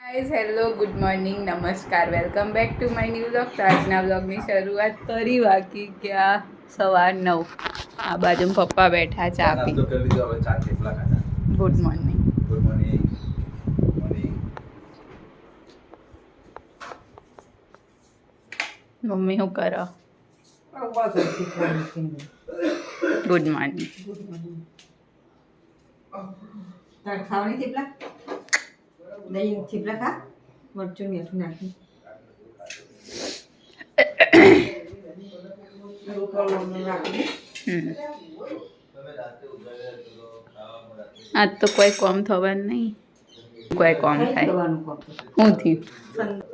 Guys hello good morning નમસ્કાર welcome back to my new blog તો આજના બ્લોગની શરૂઆત કરી બાકી ગયા સવાર નવ. આ બાજુ પપ્પા બેઠા ચા પી good morning good morning morning mummy શું કરો? ગુડ મોર્નિંગ તાર ખાવાની થેપલા દહીં થેપલા ખા મરચું મીઠું નાખી આજ તો કોઈ કોમ થવાનું નહીં કોઈ કોમ થાય હું થયું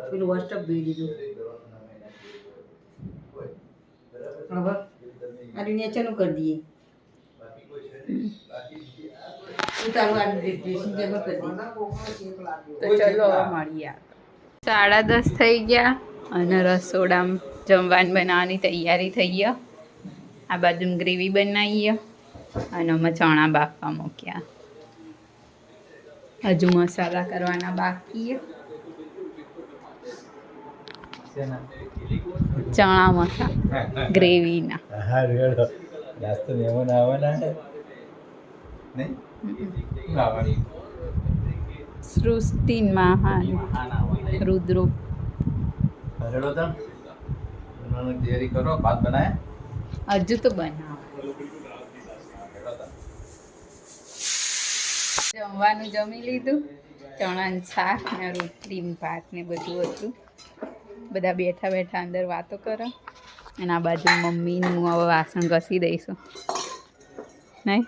પેલું વોટ્સઅપ જોઈ દીધું હવે આ નેચરનું કરી દઈએ તું ચલો મળીએ સાડા દસ થઈ ગયા અને રસોડામાં જમવાનું બનાવવાની તૈયારી થઈ ગઈ. આ બાજુ ગ્રેવી બનાવીએ અને અમે ચણા બાફવા મૂક્યા. હજુ મસાલા કરવાના બાકી ચણા મસાલા ગ્રેવીના હા રેડો નાસ્તો મહેમાન આવવાના છે નહીં? આવવાની મહાન રુદ્રો. રેડો તમ તૈયારી કરો ભાત બનાય. હજુ તો બનાવો. જમવાનું જમી લીધું. ચણાનું શાક ને રોટલી ભાત ને બધું હતું. બધા બેઠા બેઠા અંદર વાતો કરો. અને આ બાજુ મમ્મીનું હવે વાસણ ઘસી દઈશું. નહીં?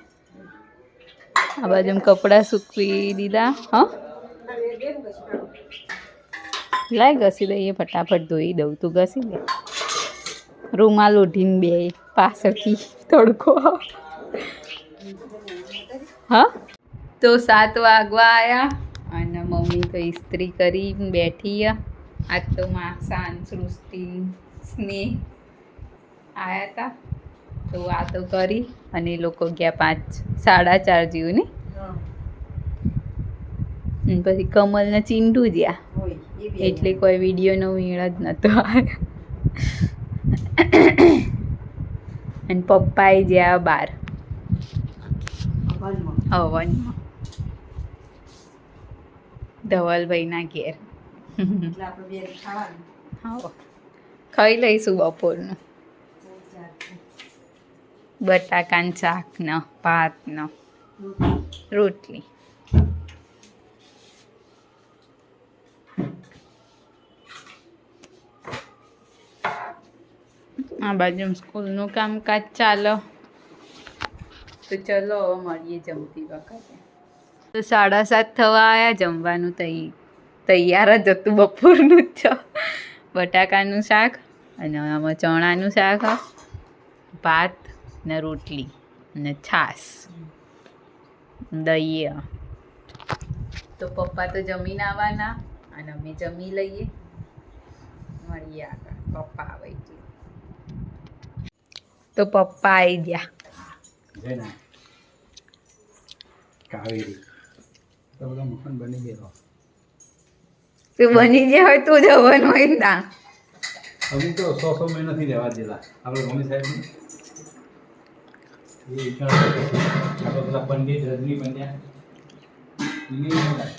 આ બાજુ કપડાં સૂકવી દીધા, હા. ઘસી દઈએ, ફટાફટ ધોઈ દઉં. તું ઘસી દે રૂમાલ ઓઢીને બે, પાછળથી તડકો. હા. તો સાત વાગવા આવ્યા અને મમ્મી તો ઇસ્ત્રી કરી બેઠી. આજ તો શાંત સૃષ્ટિ સ્નેહ આવ્યા હતા તો આ તો કરી અને એ લોકો ગયા પાંચ સાડા ચાર જેવું ને? પછી કમલ ને ચીંટુ એ બી એટલે કોઈ વિડીયોનો મેળ જ નહોતો અને અને પપ્પાએ જ્યાં બાર. હવનમાં. ધવલભાઈના ઘેર. ખાઈ લઈશું બપોરનું. બટાકાનું શાક ન ભાત ન રોટલી. આ બાજુ સ્કૂલનું કામકાજ ચાલો. તો ચલો મળીએ જમતી વખતે. તો સાડા સાત થવા આવ્યા જમવાનું તૈ તૈયાર જ હતું બપોરનું જ. બટાકાનું શાક અને આમાં ચણાનું શાક, ભાત ને રોટલી અને છાસ દહીં. તો પપ્પા તો જમીને આવવાના અને અમે જમી લઈએ. મળીએ આગળ. પપ્પા આવે એટલે. તો પપ્પા આવી ગયા. કાવેરી. તો બધા મકાન બની ગયેલો તું બની ગયા હોય તું જવાનું હોય ના અમે તો સો સો મહિનાથી રહેવા દેલા આપણે મમ્મી સાહેબ એ વિચાર આપણે પેલા પંડિત રજની બન્યા એની બધા.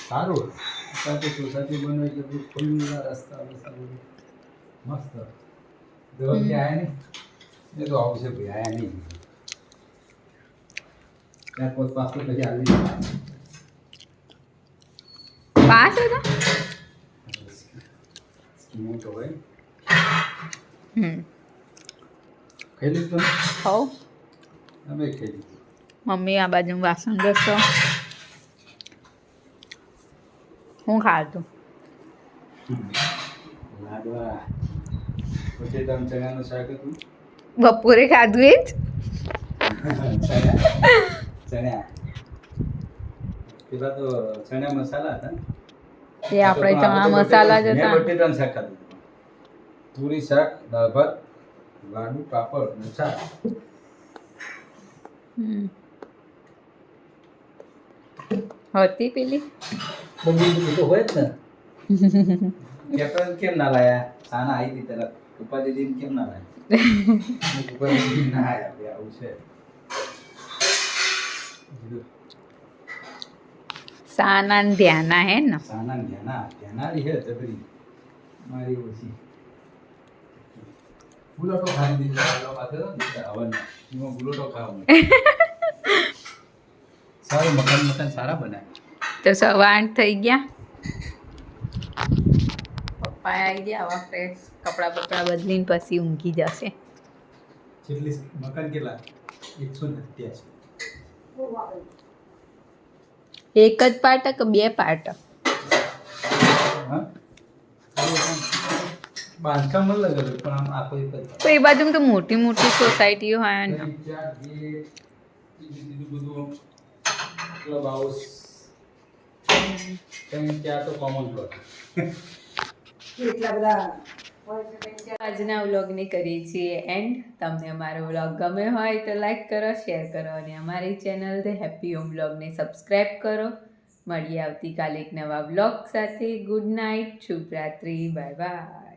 સારું અત્યારે તો સોસાયટી બને એટલે બધું ખુલ્લા રસ્તા રસ્તા બધું મસ્ત દેવલજી આયા નહીં એ તો આવશે ભાઈ આયા નહીં ત્યાર પછી પાછું પછી આવી પાસ હતા સ્કીમો તો હોય હમ ખાઈ લીધું તમે? અમે ખાઈ લીધું. મમ્મી આ બાજુ વાસણ ઘસો. હું ખાતું લાડવા. પછી તમે ચણાનું શાક હતું? બપોરે ખાધું એ જ? ચણા? પેલા તો ચણા મસાલા હતા? એ આપણે ચણા મસાલા જ હતા. બટેટાનું શાક ખાધું પૂરી શાક દાળ ભાત લાડુ પાપડ ને ચા હતી પેલી? બધું તો હોય જ ને. કેપ્ટન કેમ ના લાયા? સાના આવી હતી તરત દીદી કેમ ના લાયા? દીદી ના આવ્યા આવું છે. સાના ને ધ્યાના હે ને? સાના ધ્યાના. ધ્યાના છે જબરી. મારી ઓછી. ગુલોટો ખાઈ દીધો આલો પાસે હવન એમાં ગુલોટો ખાવા સારું મકાન મકાન સારા બનાવે તો સવા આઠ થઈ ગયા. પપ્પા આવી ગયા આવા ફ્રેશ કપડાં બપડા બદલીને પછી ઊંઘી જશે. કેટલી મકાન કેટલા? એકસો ને અત્યાસી એક જ પાટક બે પાર્ટ હા બાંધકામ અલગ પણ આમ આખો એક જ તો એ બાજુ તો મોટી મોટી સોસાયટીઓ હોય ને ક્લબ હાઉસ ચાર તો કોમન પ્લોટ એટલા બધા આજના વ્લોગને કરીએ છીએ એન્ડ તમને અમારો વ્લોગ ગમે હોય તો લાઈક કરો શેર કરો અને અમારી ચેનલ ધ હેપી હોમ વ્લોગને સબસ્ક્રાઈબ કરો. મળીએ આવતીકાલે એક નવા વ્લોગ સાથે. ગુડ નાઇટ શુભરાત્રી બાય બાય